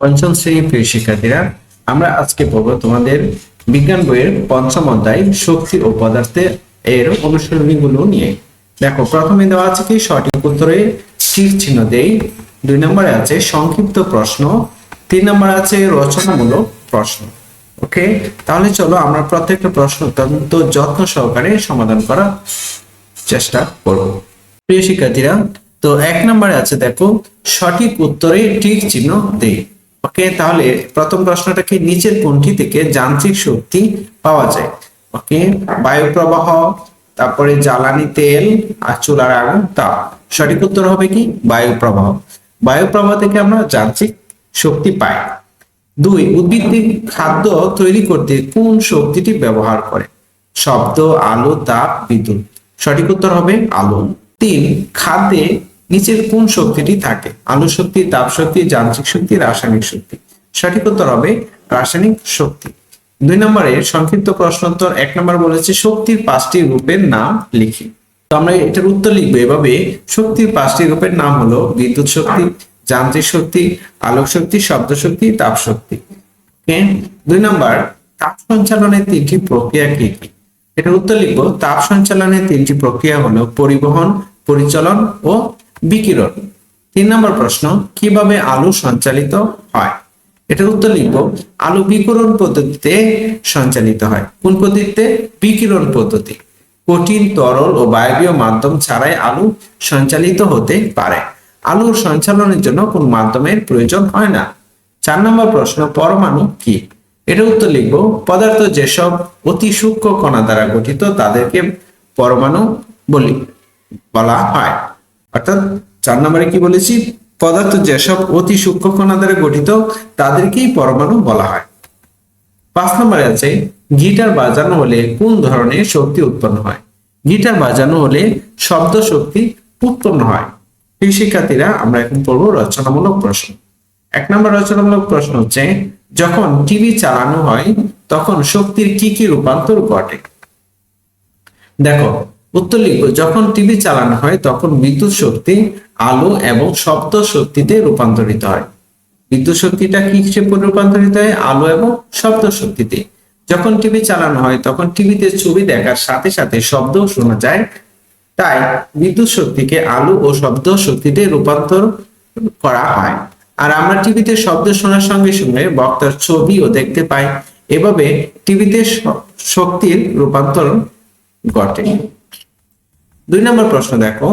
পঞ্চম শ্রেণির প্রিয় শিক্ষার্থীরা, আমরা আজকে পড়ব তোমাদের বিজ্ঞান বইয়ের পঞ্চম অধ্যায় শক্তি ও পদার্থে এর অনুশীলনীগুলো নিয়ে। দেখো, প্রথমে দেওয়া আছে কি? সঠিক উত্তরে তীর চিহ্ন দেই। দুই নম্বরে আছে সংক্ষিপ্ত প্রশ্ন। তিন নম্বরে আছে রচনামূলক প্রশ্ন। ওকে? তাহলে চলো আমরা প্রত্যেকটা প্রশ্ন অত্যন্ত যত্ন সহকারে সমাধান করার চেষ্টা করব। প্রিয় শিক্ষার্থীরা, তো এক নম্বরে আছে দেখো, সঠিক উত্তরে টিক চিহ্ন দেই। ওকে, তাহলে প্রথম প্রশ্নটা কি নিচের কোনটি থেকে যান্ত্রিক শক্তি পাওয়া যায়। ওকে বায়ু প্রবাহ তারপরে জ্বালানি তেল আর চুলার আগুন, তাপ। সঠিক উত্তর হবে কি? বায়ু প্রবাহ বায়ু প্রবাহ থেকে আমরা যান্ত্রিক শক্তি পাই। দুই উদ্ভিদ খাদ্য তৈরি করতে কোন শক্তিটি ব্যবহার করে? শব্দ, আলো, তাপ, বিদ্যুৎ। সঠিক উত্তর হবে আলো। তিন, খাদ্যে নিচের কোন শক্তিটি থাকে? আলো শক্তি, তাপ শক্তি, যান্ত্রিক শক্তি, রাসায়নিক শক্তি। সঠিক উত্তর হবে রাসায়নিক শক্তি। দুই নম্বরে সংক্ষিপ্ত প্রশ্নোত্তর এক নম্বর বলেছে শক্তির পাঁচটি রূপের নাম লিখি। তো আমরা এটার উত্তর লিখব এভাবে, শক্তির পাঁচটি রূপের নাম হলো বিদ্যুৎ শক্তি, যান্ত্রিক শক্তি, আলোক শক্তি, শব্দ শক্তি, তাপ শক্তি। দুই নম্বর, তাপ সঞ্চালনের তিনটি প্রক্রিয়া কি কি? এটার উত্তর লিখব, তাপ সঞ্চালনের তিনটি প্রক্রিয়া হলো পরিবহন, পরিচালন ও বিকিরণ। তিন নম্বর প্রশ্ন, কীভাবে আলো সঞ্চালিত হয়? এটার উত্তর লিখব, আলো বিকিরণ পদ্ধতিতে সঞ্চালিত হয়। কোন পদ্ধতিতে? বিকিরণ পদ্ধতি। কঠিন, তরল ও বায়বীয় মাধ্যম ছাড়াই আলো সঞ্চালিত হতে পারে। আলোর সঞ্চালনের জন্য কোন মাধ্যমের প্রয়োজন হয় না। চার নম্বর প্রশ্ন, পরমাণু কি? এটা উত্তর লিখব, পদার্থ যেসব অতি সূক্ষ্ম কণা দ্বারা গঠিত তাদেরকে পরমাণু বলি, বলা হয়। অর্থাৎ চার নম্বরে কি বলেছি? পদার্থ যেসব অতি সূক্ষ্ম কণা দ্বারা গঠিত, তাদেরকেই পরমাণু বলা হয়। পাঁচ নম্বরে আছে, গিটার বাজানো হলে কোন ধরনের শক্তি উৎপন্ন হয়? গিটার বাজানো হলে শব্দ শক্তি উৎপন্ন হয়। প্রিয় শিক্ষার্থীরা, আমরা এখন পড়ব রচনামূলক প্রশ্ন। এক নম্বর রচনামূলক প্রশ্ন হচ্ছে, যখন টিভি চালানো হয়, তখন শক্তির কি কি রূপান্তর ঘটে? দেখো উত্তর লিখব যখন টিভি চালানো হয়, তখন বিদ্যুৎ শক্তি, আলো এবং শব্দ শক্তিতে রূপান্তরিত হয়। বিদ্যুৎ শক্তিটা কি হিসেবে রূপান্তরিত হয়? আলো এবং শব্দ শক্তিতে। যখন টিভি চালানো হয়, তখন টিভিতে ছবি দেখার সাথে সাথে শব্দ শোনা যায়। তাই বিদ্যুৎ শক্তিকে আলো ও শব্দ শক্তিতে রূপান্তর করা হয়। আর আমরা টিভিতে শব্দ শোনার সঙ্গে সঙ্গে বক্তার ছবিও দেখতে পাই। এভাবে টিভিতে শক্তির রূপান্তর ঘটে। দুই নম্বর প্রশ্ন দেখো,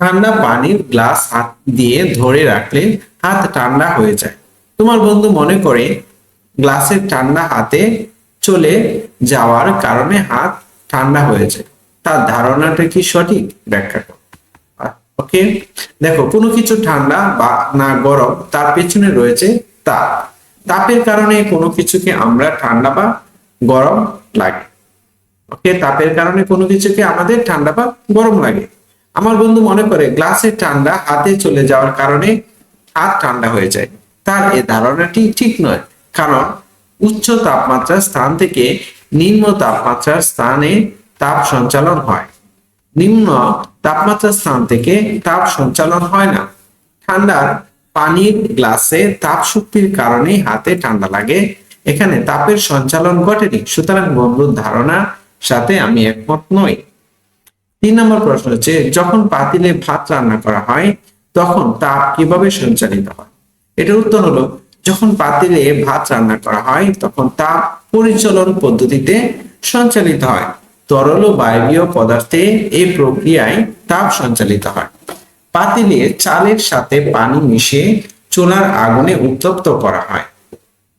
ঠান্ডা পানির গ্লাস হাত দিয়ে ধরে রাখলে হাত ঠান্ডা হয়ে যায়। তোমার বন্ধু মনে করে গ্লাসের ঠান্ডা হাতে চলে যাওয়ার কারণে হাত ঠান্ডা হয়ে যায়। তার ধারণাটা কি সঠিক? ব্যাখ্যা করো। ওকে? দেখো, কোনো কিছু ঠান্ডা বা না গরম তার পেছনে রয়েছে তাপ। তাপের কারণে কোনো কিছুকে আমরা ঠান্ডা বা গরম লাগে। তাপের কারণে কোনো কিছুকে আমাদের ঠান্ডা বা গরম লাগে। আমার বন্ধু মনে করে, গ্লাসের ঠান্ডা হাতে চলে যাওয়ার কারণে হাত ঠান্ডা হয়ে যায়। তার এ ধারণাটি ঠিক নয়, কারণ উচ্চ তাপমাত্রার স্থান থেকে নিম্ন তাপমাত্রার স্থানে তাপ সঞ্চালন হয়। নিম্ন তাপমাত্রার স্থান থেকে তাপ সঞ্চালন হয় না। ঠান্ডার পানির গ্লাসে তাপ শক্তির কারণে হাতে ঠান্ডা লাগে। এখানে তাপের সঞ্চালন ঘটেনি। সুতরাং বন্ধুর ধারণা সাথে আমি একমত নই। তিন নম্বর প্রশ্ন হচ্ছে, যখন পাতিলে ভাত রান্না করা হয়, তখন তাপ কীভাবে সঞ্চালিত হয়? এটার উত্তর হলো, যখন পাতিলে ভাত রান্না করা হয়, তখন তাপ পরিচলন পদ্ধতিতে সঞ্চালিত হয়। তরল ও বায়বীয় পদার্থে এই প্রক্রিয়ায় তাপ সঞ্চালিত হয়। পাতিলে চালের সাথে পানি মিশিয়ে চুলার আগুনে উত্তপ্ত করা হয়।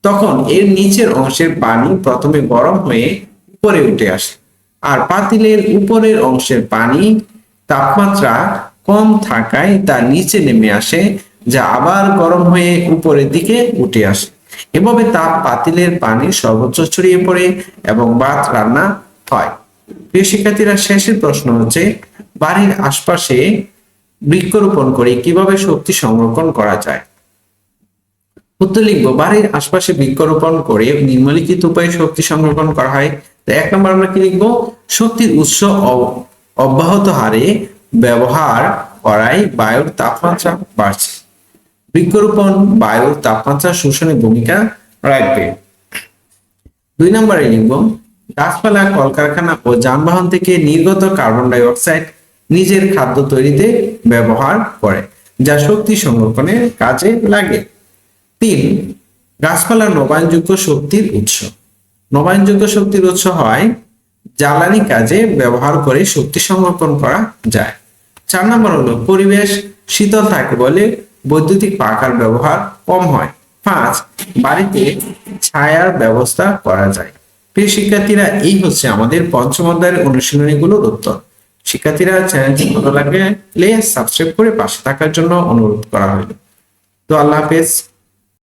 তখন এর নিচের অংশের পানি প্রথমে গরম হয়ে উপরে উঠে আসে। আর পাতিলের উপরের অংশের পানি তাপমাত্রা কম থাকায় তা নিচে নেমে আসে, যা আবার গরম হয়ে উপরের দিকে উঠে আসে। এভাবে তাপ পাতিলের পানি সর্বোচ্চ ছড়িয়ে পড়ে এবং ভাত রান্না হয়। প্রিয় শিক্ষার্থীরা, শেষের প্রশ্ন হচ্ছে, বাড়ির আশপাশে বৃক্ষরোপণ করে কীভাবে শক্তি সংরক্ষণ করা যায়? উত্তর লিখব, বাড়ির আশপাশে বৃক্ষরোপণ করে নিম্নলিখিত উপায়ে শক্তি সংরক্ষণ করা হয়। তো এক নম্বর আমরা কি লিখব? শক্তির উৎস অব্যাহত হারে ব্যবহার করায় বায়ুর তাপমাত্রা বাড়ছে। বৃক্ষরোপণ, বায়ুর তাপমাত্রা শোষণে ভূমিকা রাখবে। দুই নম্বরে লিখব, গাছপালা, কলকারখানা ও যানবাহন থেকে নির্গত কার্বন ডাই অক্সাইড নিজের খাদ্য তৈরিতে ব্যবহার করে, যা শক্তি সংরক্ষণের কাজে লাগে। তিন গাছপালা নবায়নযোগ্য শক্তির উৎস। নবায়নযোগ্য শক্তির উৎস হয় জ্বালানি কাজে ব্যবহার করে শক্তি সংরক্ষণ করা যায়। চার নম্বর হলো পরিবেশ, শীতল থাকে বলে বৈদ্যুতিক পাখার ব্যবহার কম হয়। পাঁচ, বাড়িতে ছায়ার ব্যবস্থা করা যায়। প্রিয় শিক্ষার্থীরা, এই হচ্ছে আমাদের পঞ্চম অধ্যায়ের অনুশীলনীগুলোর উত্তর। শিক্ষার্থীরা, চ্যানেলটি ভালো লাগলে সাবস্ক্রাইব করে পাশে থাকার জন্য অনুরোধ করা হলো। তো আল্লাহ হাফেজ।